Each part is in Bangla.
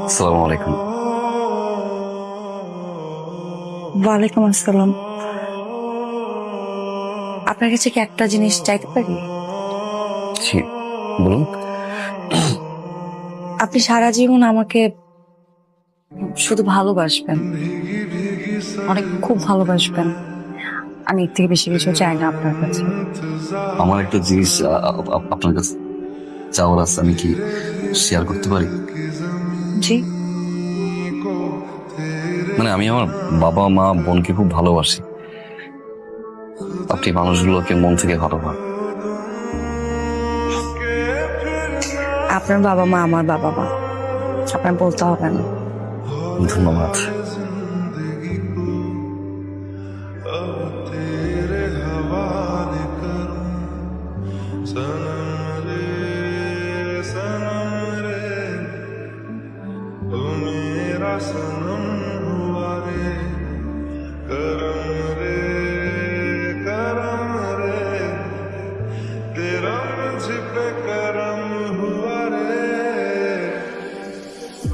আসসালামু আলাইকুম ওয়ালাইকুম আসসালাম। আপনার কাছে কি একটা জিনিস চাইতে পারি? জি বলুন। আপনি সারা জীবন আমাকে শুধু ভালোবাসবেন। অনেক খুব ভালোবাসবেন। আমি এর থেকে বেশি কিছু চাই না আপনার কাছে। আমার একটা জিনিস আ, আ, আ- আপনার কাছে চাওয়ার আছে আমি কি শেয়ার করতে পারি? জি। মানে আমি আমার বাবা মা বোনকে খুব ভালোবাসি। আপনি মানুষগুলোকে মন থেকে ভালোবান আপনার বাবা মা আমার বাবা মা। আপনার বলতে হবে না। ধন্যবাদ।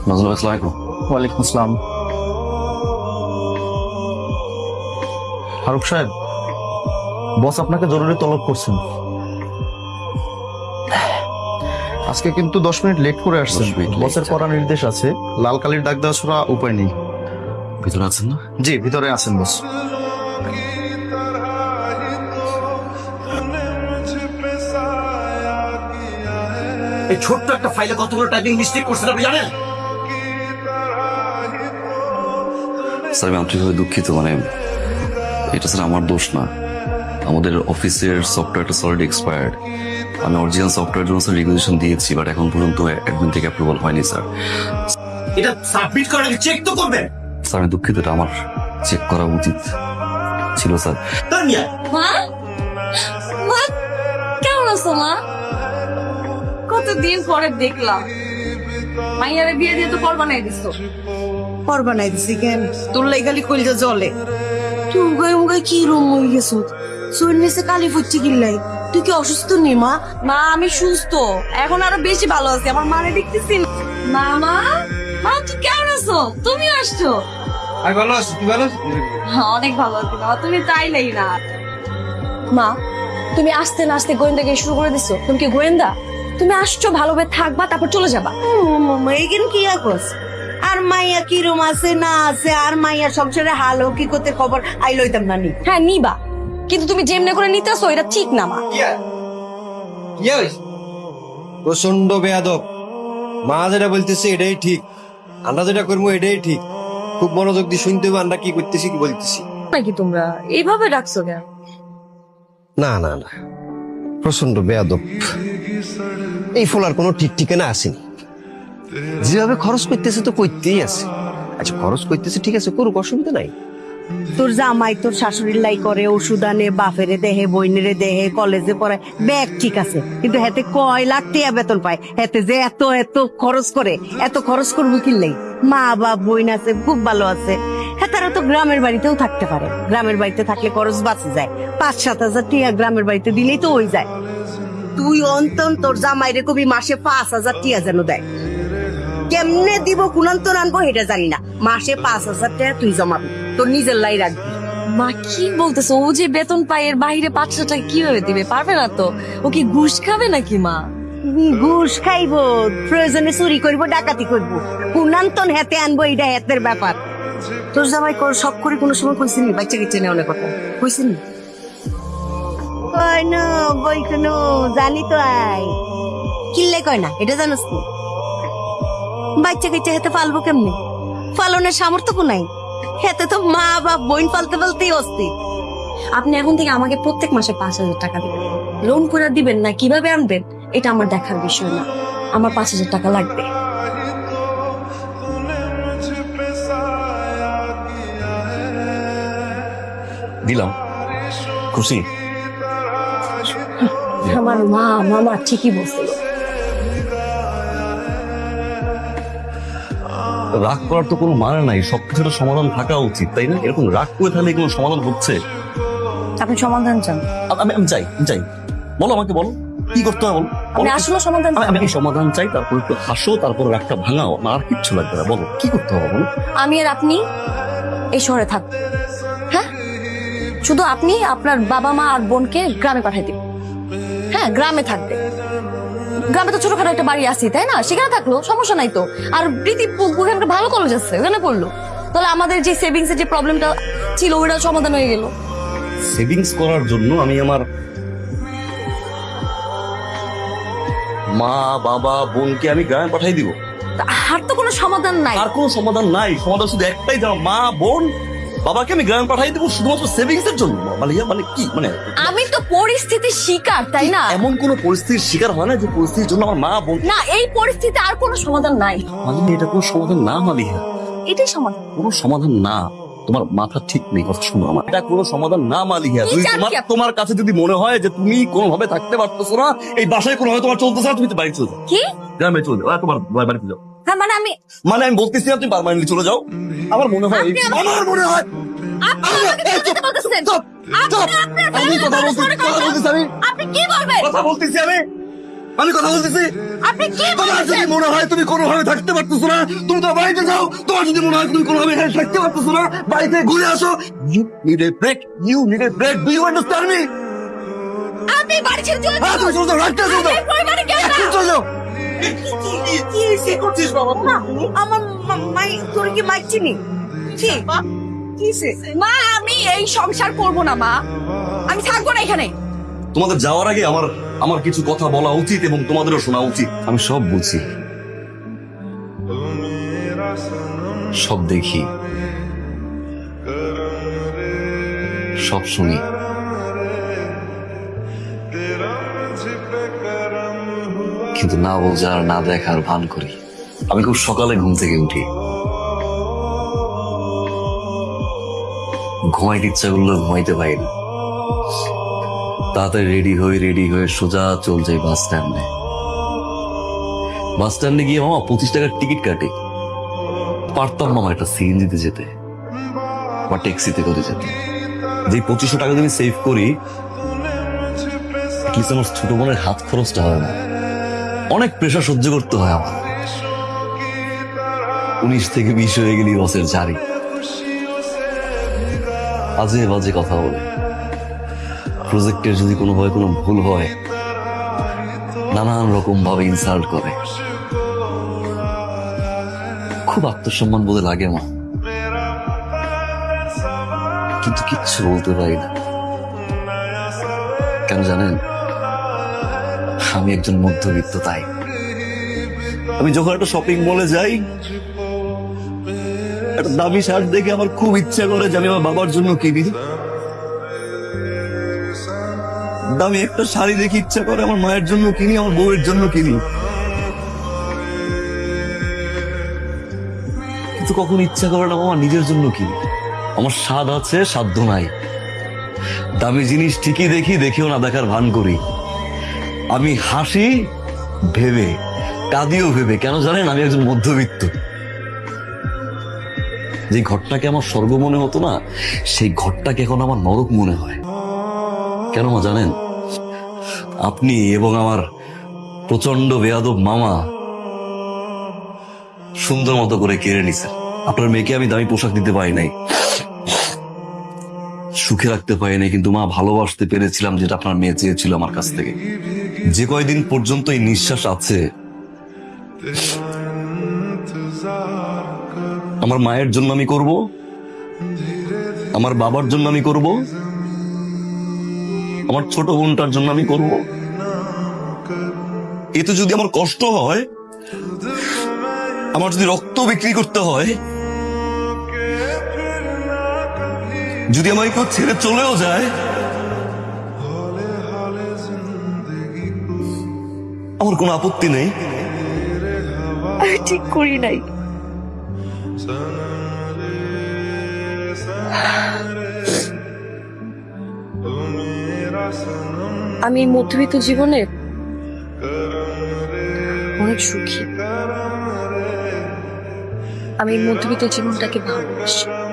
নজরুল আসসালাম আলাইকুম। ওয়ালাইকুম আসসালাম ফারুক সাহেব বস আপনাকে জরুরি তলব করছেন। আজকে কিন্তু দশ মিনিট লেট করে আসছেন। 10 বসের করা নির্দেশ আছে। লাল কালির ডাক দেওয়া ছাড়া উপায় নেই। ভিতরে আছেন না? জি ভিতরে আছেন বস। এই ছোট্ট একটা ফাইলে কতগুলো টাইপিং মিস্টেক করছেন আপনি জানেন? স্যার আমি আন্তরিকভাবে দুঃখিত মানে এটা স্যার আমার দোষ না। আমাদের অফিসের সফটওয়্যারটা অলরেডি এক্সপায়ার্ড আমি অরিজিনাল সফটওয়্যার জন্য স্যার রিকুয়েশন দিয়েছি বাট এখন পর্যন্ত অ্যাডমিন থেকে অ্যাপ্রুভাল হয়নি স্যার এটা সাবমিট করার চেক তো করবেন। স্যার আমি দুঃখিত এটা আমার চেক করা উচিত ছিল স্যার মা? মা কেমন আছো মা? কতদিন পরে দেখলাম। মাইয়ারে বিয়ে দিয়ে তো পর বানাই দিছো। পর বানাই দিছি কেন? তোর লাই খালি কইলটা জলে। তুই উগাই উগাই কি রুম হয়ে গেছ সৈন্যসে কালি ফুটছি কিল্লাই তুই কি অসুস্থ নি মা? মা আমি সুস্থ। এখন আরও বেশি ভালো আছি আমার মারে দেখতেছি মামা? মা তুই কেমন আছো? তুমি আসছো? আমি ভালো আছি তুই ভালো? হ্যাঁ, অনেক ভালো আছি বাবা তুমি তাইলেই না। মা তুমি আসতে না আসতে গোয়েন্দাকে শুরু করে দিছো। তুমি কি গোয়েন্দা? তুমি আসছো ভালোভাবে থাকবা তারপর চলে যাবা। মামা এইখান কি আকস? আর মাইয়া কি রুম আছে না আছে? আর মাইয়া সংসারে হাল কি করতে খবর? আই লইতাম না নি। হ্যাঁ নিবা। কিন্তু তুমি যেমনে করে নিতে আসো এটা ঠিক না মা। প্রচণ্ড বেয়াদব। মা যেটা বলতেছে এটাই ঠিক। আমরা যেটা করব এটাই ঠিক। খুব মনোযোগ দিয়ে শুনতে হবে আমরা কি করতেছি কি বলতেছি। নাকি তোমরা এইভাবে ডাকছো কেন? না না না। প্রচণ্ড বেয়াদব। এই ফোলার কোনো ঠিক ঠিকানা আসেনি। যেভাবে খরচ করতেছে তো করতেই আছে। আচ্ছা খরচ করতেছে ঠিক আছে করুক অসুবিধা নাই। তোর জামাই তোর শাশুড়ির লাই করে, ওষুধ আনে, বাপেরে দেহে, বইনেরে দেহে, কলেজে পড়ায়, ব্যাগ ঠিক আছে। কিন্তু হেতে কয় লাখ টিয়া বেতন পায়। হেতে যে এত এত খরচ করে, এত খরচ করব কিনলেই মা, বাপ বইন আছে, খুব ভালো আছে। হ্যাঁ তারা তো গ্রামের বাড়িতেও থাকতে পারে। গ্রামের বাড়িতে থাকলে খরচ বাঁচে যায়। পাঁচ, সাত হাজার টিয়া গ্রামের বাড়িতে দিলেই তো ওই যায়। তুই অন্তন তোর জামাইরে কবি মাসে পাঁচ হাজার টিয়া যেন দেয়। কেমনে দিব কুলান্তর আনব এটা জানি না। মাসে পাঁচ হাজার টাকা তুই জমাবি। তোর নিজের লাই রাখবি মা কি বলতেছো? ও যে বেতন পায় এর বাইরে পাঁচশো টাকা কীভাবে দিবে? পারবে না তো। ও কি ঘুষ খাবে নাকি, মা? ঘুষ খাইব, প্রয়োজনে চুরি করব, ডাকাতি করব। কুনান্তন হাতে আনব এটা হাতের ব্যাপার। তোর জামাই কর সব করে কোনো সময় কইছিনি বাচ্চা কিচ্ছে নেওয়ার কথা। কইছিনি কয় না, বই কেন, জানি তো আই। কিল্লে কয় না, এটা জানোস বাচ্চা কাচ্চা হাতে পালবো কেমনে? পালনের সামর্থ্য নাই। হাতে তো মা বাপ বোন পালতে পালতেই অস্থির। আপনি এখন থেকে আমাকে প্রত্যেক মাসে পাঁচ হাজার টাকা দিবেন। লোন করে দিবেন না কীভাবে আনবেন? এটা আমার দেখার বিষয় না। আমার পাঁচ হাজার টাকা লাগবে। দিলাম। খুশি? আমার মা মামা ঠিকই বলছিল। রাগ করার তো কোনো মানে নাই সবকিছুর সমাধান থাকা উচিত তাই না? এরকম রাগ করে থাকলে কোনো সমাধান হচ্ছে। আপনি সমাধান চান। আমি আমি চাই আমি চাই। বলো আমাকে বলো। কি করতে হবে বলো। আসলে সমাধান আমি- আমি সমাধান চাই তারপর একটু হাসো তারপর রাগটা ভাঙাও আমার আর কিচ্ছু লাগবে না বলো। কি করতে হবে বলো? আমি আর আপনি এই শহরে থাক। হ্যাঁ? শুধু আপনি আপনার বাবা মা আর বোনকে গ্রামে পাঠাই দিন। হ্যাঁ গ্রামে থাকবে। গ্রামে তো ছোটখাটো একটা বাড়ি আছে তাই না? সেখানে থাকল সমস্যা নাই তো। আর প্রীতি ওখানে ভালো কলেজ আছে ওখানে পড়ল। তাহলে আমাদের যে সেভিংস এর যে প্রবলেমটা ছিল ওটা সমাধান হয়ে গেল। সেভিংস করার জন্য আমি আমার মা বাবা বোনকে আমি গ্রামে পাঠিয়ে দিব। আর তো কোনো সমাধান নাই। আর কোনো সমাধান নাই। সমাধান শুধু একটাই যাও মা বোন বাবাকে আমি গ্রামে পাঠিয়ে দিব শুধুমাত্র সেভিংস এর জন্য। মানে ইয়া মানে কি? মানে আমি তো পরিস্থিতির শিকার তাই না? এমন কোন পরিস্থিতির শিকার হয় না যে পরিস্থিতির জন্য আমার মা বোন না এই পরিস্থিতিতে আর কোনো সমাধান নাই। মালিনী এটা কোনো সমাধান না মালিহা এটাই সমাধান। কোনো সমাধান না। তোমার মাথা ঠিক নেই কথা শুনো আমার। এটা কোনো সমাধান না যদি চান তোমার তোমার কাছে যদি মনে হয় যে তুমি কোনোভাবে থাকতে পারতেছো না এই বাসায় কোনোভাবে তোমার চলতেছে না তুমি তো বাড়ি চলে যাও। কি? গ্রামে চলে যাও তোমার বাড়িতে যাও। হ্যাঁ মানে আমি বলতেছি না তুমি পারমানেন্টলি চলে যাও। আমার মনে হয় আপনি আমাকে- আমার মনে হয় আপনি আমাকে এই, কি বলতে বলতেছেন? চুপ, আপনি চুপ। আপনার আমি কথা বলতেছি কথা বলতেছি আমি। আপনি কি বলবেন? কথা বলতেছি আমি। আমি কথা বলতেছি। আপনি কি তোমার যদি বলবেন মনে হয় তুমি কোনোভাবে থাকতে পারতেছো না তুমি তো বাড়িতে যাও। তোমার যদি মনে হয় তুমি কোনোভাবে এখানে থাকতে পারতেছো না বাড়িতে ঘুরে আসো। You need a break you need a break do you understand me আপনি বাড়ি ছেড়ে চলে হ্যাঁ তুমি চলে যাও রাখতে চলে যাও। এই পরিবারে কেউ না। এখন চলে যাও। কি করছিস বাবা? আমার মাই তোর কি মাইক চিনি? কি কিসে মা আমি এই সংসার করব না মা। আমি থাকব না এখানে। তোমাদের যাওয়ার আগে আমার আমার কিছু কথা বলা উচিত এবং তোমাদেরও শোনা উচিত। আমি সব বুঝি সব দেখি। সব শুনি। কিন্তু না বোঝার না দেখার ভান করি। আমি খুব সকালে ঘুম থেকে উঠি। ঘুমাইতে ইচ্ছা করলেও ঘুমাইতে পারি না। তাড়াতাড়ি রেডি হয়ে রেডি হয়ে সোজা চল যাই বাস স্ট্যান্ডে বাস স্ট্যান্ডে গিয়ে মামা পঁচিশ টাকার টিকিট কাটে। পারতাম মামা একটা সিএনজিতে যেতে। বা ট্যাক্সিতে করে যেতে। যে পঁচিশশো টাকা যদি সেভ করি অ্যাটলিস্ট আমার ছোট বোনের হাত খরচটা হয় না। অনেক প্রেশার সহ্য করতে হয় আমার। উনিশ থেকে বিশ হয়ে গেলি বসের জারি আজে বাজে কথা বলে। প্রজেক্টের যদি কোনোভাবে কোনো ভুল হয়, নানান রকম ভাবে ইনসাল্ট করে। খুব আত্মসম্মান বোধে লাগে আমার। কিন্তু কিচ্ছু বলতে পারি না। কেন জানেন? আমি একজন মধ্যবিত্ত, তাই। আমি যখন একটা শপিং মলে যাই, একটা দামি শার্ট দেখে আমার খুব ইচ্ছা করে যে আমি আমার বাবার জন্য কিনি। দামি একটা শাড়ি দেখে ইচ্ছা করে আমার মায়ের জন্য কিনি, আমার বউয়ের জন্য কিনি। কিন্তু কখন ইচ্ছা করে না আমার নিজের জন্য কিনি। আমার স্বাদ আছে সাধ্য নাই। দামি জিনিস ঠিকই দেখি, দেখেও না, দেখার ভান করি। আমি হাসি, ভেবে, কাঁদিও ভেবে, কেন জানেন? আমি একজন মধ্যবিত্ত। যে ঘরটাকে আমার স্বর্গ মনে হতো না, সেই ঘরটাকে এখন আমার নরক মনে হয়। কেন মা, জানেন? আপনি এবং আমার প্রচণ্ড বেয়াদব মামা সুন্দর মতো করে কেড়ে নিছেন। আপনার মেয়েকে আমি দামি পোশাক দিতে পারি নাই। সুখে রাখতে পারি নাই, কিন্তু মা, ভালোবাসতে পেরেছিলাম যেটা আপনার মেয়ে চেয়েছিল আমার কাছ থেকে। যে কয়দিন পর্যন্ত এই নিঃশ্বাস আছে। আমার মায়ের জন্য আমি করব, আমার বাবার জন্য আমি করব, আমার ছোট বোনটার জন্য আমি করব। এতে যদি আমার কষ্ট হয়, আমার যদি রক্ত বিক্রি করতে হয়, যদি আমাকে কেউ ছেড়ে চলেও যায় আমার কোনো আপত্তি নেই। আমি ঠিক করি নাই। আমি মধ্যবিত্ত জীবনে অনেক সুখী। আমি মধ্যবিত্ত জীবনটাকে ভালোবাসি।